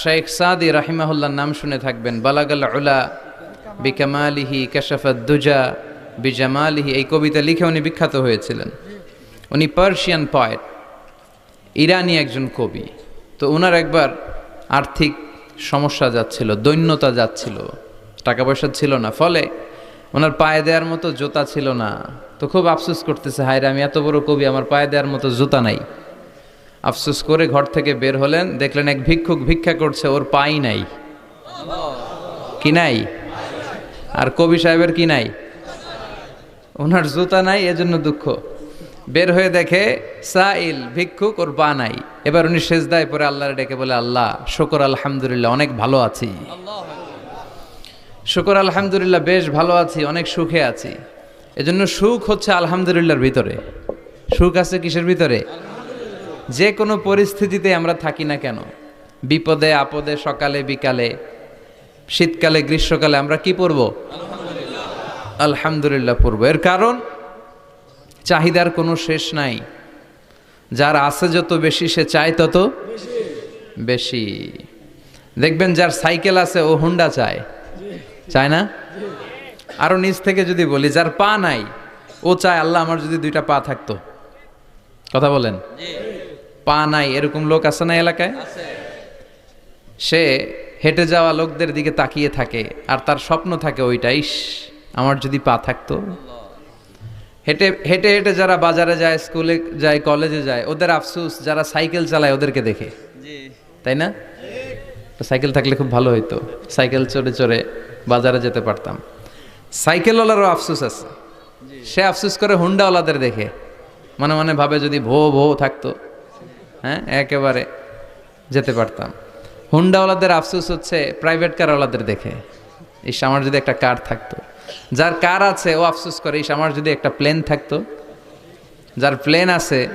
শেখ সাদি রাহিমাহুল্লার নাম শুনে থাকবেন। বালাগাল উলা বিকামালিহি কাশাফাদ্দুজা বিজামালিহি, এই কবিতা লিখে উনি বিখ্যাত হয়েছিলেন। উনি পার্সিয়ান পয়েট ইরানি একজন কবি। তো ওনার একবার আর্থিক সমস্যা যাচ্ছিল, দৈন্যতা যাচ্ছিল। টাকা পয়সা ছিল না, ফলে ওনার পায়ে দেওয়ার মতো জুতা ছিল না। তো খুব আফসোস করতেছে, হায়রে আমি এত বড় কবি, আমার পায়ে দেওয়ার মতো জুতা নাই। আফসোস করে ঘর থেকে বের হলেন, দেখলেন এক ভিক্ষুক ভিক্ষা করছে, ওর পাই নাই। কি নাই? আর কবি সাহেবের কি নাই? ওনার জুতা নাই, এজন্য দুঃখ। বের হয়ে দেখে সাইল, ভিক্ষুক, ওর পা নাই। এবার উনি সেজদায় পরে আল্লাহর ডেকে বলে, আল্লাহ, শকর আলহামদুলিল্লাহ, অনেক ভালো আছি। শুকর আলহামদুলিল্লাহ, বেশ ভালো আছি, অনেক সুখে আছি। এজন্য সুখ হচ্ছে আলহামদুলিল্লাহর ভিতরে। সুখ আছে কিসের ভিতরে? যে কোনো পরিস্থিতিতে আমরা থাকি না কেন? বিপদে, আপদে, সকালে, বিকালে, শীতকালে, গ্রীষ্মকালে আমরা কি পড়ব আলহামদুলিল্লাহ পরব। এর কারণ, চাহিদার কোনো শেষ নাই। যার আছে যত বেশি, সে চায় তত বেশি। দেখবেন যার সাইকেল আছে, ও হুন্ডা চায়। চায় না? আরও নিচ থেকে যদি বলি, যার পা নাই, ও চায়, আল্লাহ আমার যদি দুইটা পা থাকতো। কথা বলেন? পা নাই এরকম লোক আছে না এলাকায়? সে হেঁটে যাওয়া লোকদের দিকে তাকিয়ে থাকে আর তার স্বপ্ন থাকে ওইটাই আমার যদি পা থাকতো। হেঁটে হেঁটে হেঁটে যারা বাজারে যায় স্কুলে যায় কলেজে যায় ওদের আফসুস যারা সাইকেল চালায় ওদেরকে দেখে। তাই না? সাইকেল থাকলে খুব ভালো হইতো সাইকেল চড়ে চড়ে বাজারে যেতে পারতাম। সাইকেলওয়ালারও আফসুস আছে। সে আফসুস করে হুন্ডাওয়ালাদের দেখে। মনে মনে ভাবে যদি ভো ভো থাকতো হ্যাঁ একেবারে যেতে পারতাম। হুন্ডাওয়ালাদের আফসোস হচ্ছে প্রাইভেট কারওয়ালাদের দেখে। ইস, আমার যদি একটা কার থাকতো। যার কার আছে, ও আফসোস করে, ইস, আমার যদি একটা প্লেন থাকতো। যার প্লেন আছে,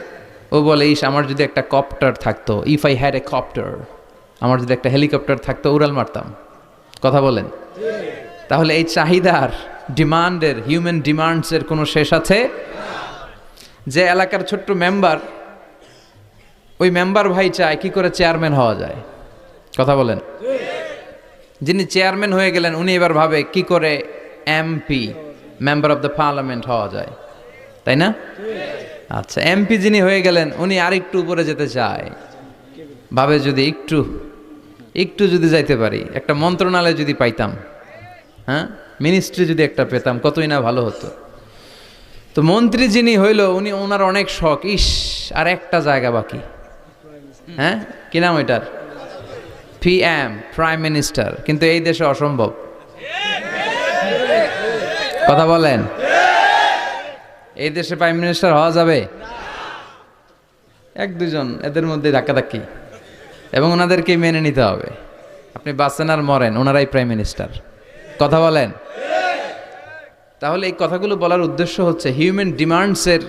ও বলে, ইস, আমার যদি একটা কপ্টার থাকতো if I had a copter আমার যদি একটা হেলিকপ্টার থাকতো, উড়াল মারতাম। কথা বলেন? তাহলে এই চাহিদার ডিমান্ডের হিউম্যান ডিমান্ডসের কোনো শেষ আছে? যে এলাকার ছোট্ট মেম্বার ওই মেম্বার ভাই চায়, কি করে চেয়ারম্যান হওয়া যায়? কথা বলেন। যিনি চেয়ারম্যান হয়ে গেলেন, উনি এবার ভাবে কি করে MP, member of the parliament হওয়া যায়। তাই না? আচ্ছা এমপি যিনি হয়ে গেলেন, উনি আরেকটু উপরে যেতে চায়। ভাবে যদি একটু একটু যদি যাইতে পারি, একটা মন্ত্রণালয় যদি পাইতাম হ্যাঁ? মিনিস্ট্রি যদি একটা পেতাম, কতই না ভালো হতো। তো মন্ত্রী যিনি হইল, উনি ওনার অনেক শখ, ইস, আর একটা জায়গা বাকি। হ্যাঁ? কি নাম ওইটার? পিএম প্রাইম মিনিস্টার কিন্তু এই দেশে অসম্ভব। কথা বলেন। এই দেশে প্রাইম মিনিস্টার হওয়া যাবে? এক, দুজন, এদের মধ্যে ধাক্কাধাক্কি। এবং ওনাদেরকে মেনে নিতে হবে। আপনি বাঁচেন আর মরেন, ওনারাই প্রাইম মিনিস্টার কথা বলেন। তাহলে এই কথাগুলো বলার উদ্দেশ্য হচ্ছে হিউম্যান ডিমান্ডসের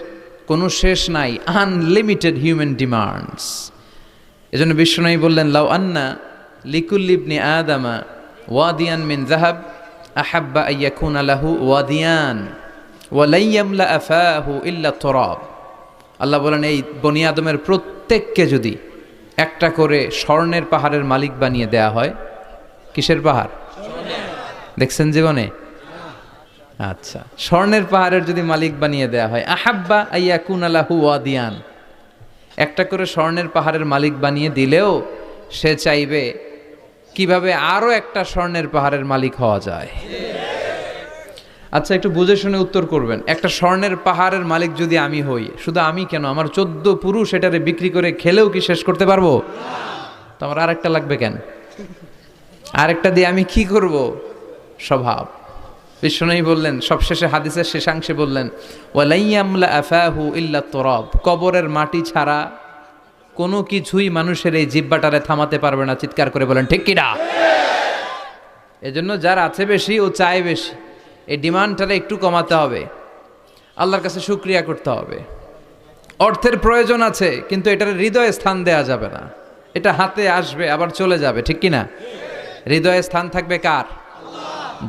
কোনো শেষ নাই আনলিমিটেড হিউম্যান ডিমান্ডস এজন্য বিশ্বনয়ী বললেন, লাউ আন্না লিকুল্লিবনি আদামা ওয়াদিয়ান মিন জাহাব আহাব্বা আইয়াকুন আলাহু ওয়াদিয়ান ওয়ালাইয়ামলা আফাহু ইল্লা তরাব। আল্লাহ বলেন, এই বনি আদমের প্রত্যেককে যদি একটা করে স্বর্ণের পাহাড়ের মালিক বানিয়ে দেয়া হয়, কিসের পাহাড়? দেখছেন জীবনে? আচ্ছা স্বর্ণের পাহাড়ের যদি মালিক বানিয়ে দেয়া হয়, আহাব্বা আইয়া কুন আলাহু ওয়াদিয়ান। একটা করে স্বর্ণের পাহাড়ের মালিক বানিয়ে দিলেও সে চাইবে কীভাবে আরও একটা স্বর্ণের পাহাড়ের মালিক হওয়া যায়। আচ্ছা একটু বুঝে শুনে উত্তর করবেন। একটা স্বর্ণের পাহাড়ের মালিক যদি আমি হই, শুধু আমি কেন? আমার চোদ্দ পুরুষ এটারে বিক্রি করে খেলেও কি শেষ করতে পারব? তো আমার আরেকটা লাগবে কেন? আরেকটা দিয়ে আমি কি করব? স্বভাব। বিষ্ণুই বললেন, সবশেষে হাদিসের শেষাংশে বললেন আফাহু ইল্লা তরব কবরের মাটি ছাড়া কোনো কিছুই মানুষের এই জিব্বাটারে থামাতে পারবে না, চিৎকার করে বলেন, ঠিক কিনা এজন্য যার আছে বেশি, ও চায় বেশি। এই ডিমান্ডটারে একটু কমাতে হবে। আল্লাহর কাছে শুক্রিয়া করতে হবে। অর্থের প্রয়োজন আছে, কিন্তু এটার হৃদয়ে স্থান দেয়া যাবে না। এটা হাতে আসবে, আবার চলে যাবে, ঠিক কিনা হৃদয়ে স্থান থাকবে কার?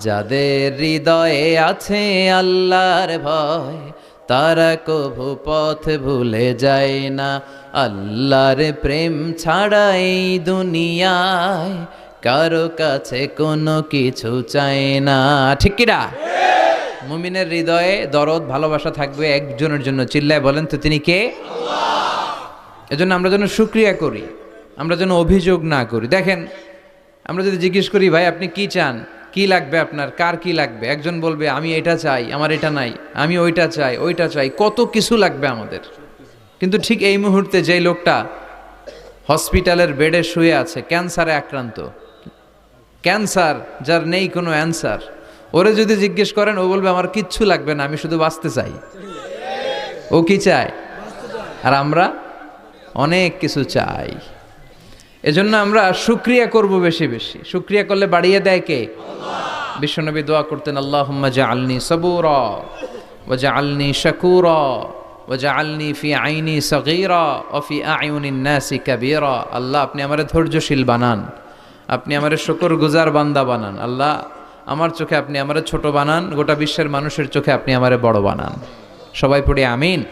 যাদের হৃদয়ে আছে আল্লাহর ভয়, তারা কভু পথ ভুলে যায় না। আল্লাহর প্রেম ছাড়া এই দুনিয়ায় কারও কাছে কোনো কিছু চায় না। ঠিক কিরা মুমিনের হৃদয়ে দরদ, ভালোবাসা থাকবে একজনের জন্য। চিল্লায় বলেন তো, তিনি কে? এজন্য আমরা যেন সুক্রিয়া করি, আমরা যেন অভিযোগ না করি। দেখেন, আমরা যদি জিজ্ঞেস করি, ভাই, আপনি কি চান? কি লাগবে আপনার? কার কি লাগবে? একজন বলবে, আমি এটা চাই, আমার এটা নাই, আমি ওইটা চাই ওইটা চাই। কত কিছু লাগবে আমাদের। কিন্তু ঠিক এই মুহূর্তে যেই লোকটা হসপিটালের বেডে শুয়ে আছে, ক্যান্সারে আক্রান্ত, ক্যান্সার যার নেই কোনো অ্যান্সার, ওরে যদি জিজ্ঞেস করেন, ও বলবে, আমার কিচ্ছু লাগবে না, আমি শুধু বাঁচতে চাই। ও কি চায়? আর আমরা অনেক কিছু চাই। এজন্য আমরা সুক্রিয়া করব বেশি বেশি। সুক্রিয়া করলে বাড়িয়ে দেয় কে? বিশ্বনবী দোয়া করতেন আল্লাহ জাআলনি সবুরা ও জাআলনি শাকুরা ও জাআলনি ফি আইনি সগীরা ও ফি আইউনিন নাসি কাবীরা। আল্লাহ, আপনি আমার ধৈর্যশীল বানান। আপনি আমার শুকর গুজার বান্দা বানান। আল্লাহ, আমার চোখে আপনি আমার ছোট বানান, গোটা বিশ্বের মানুষের চোখে আপনি আমার বড় বানান। সবাই পড়ি, আমিন।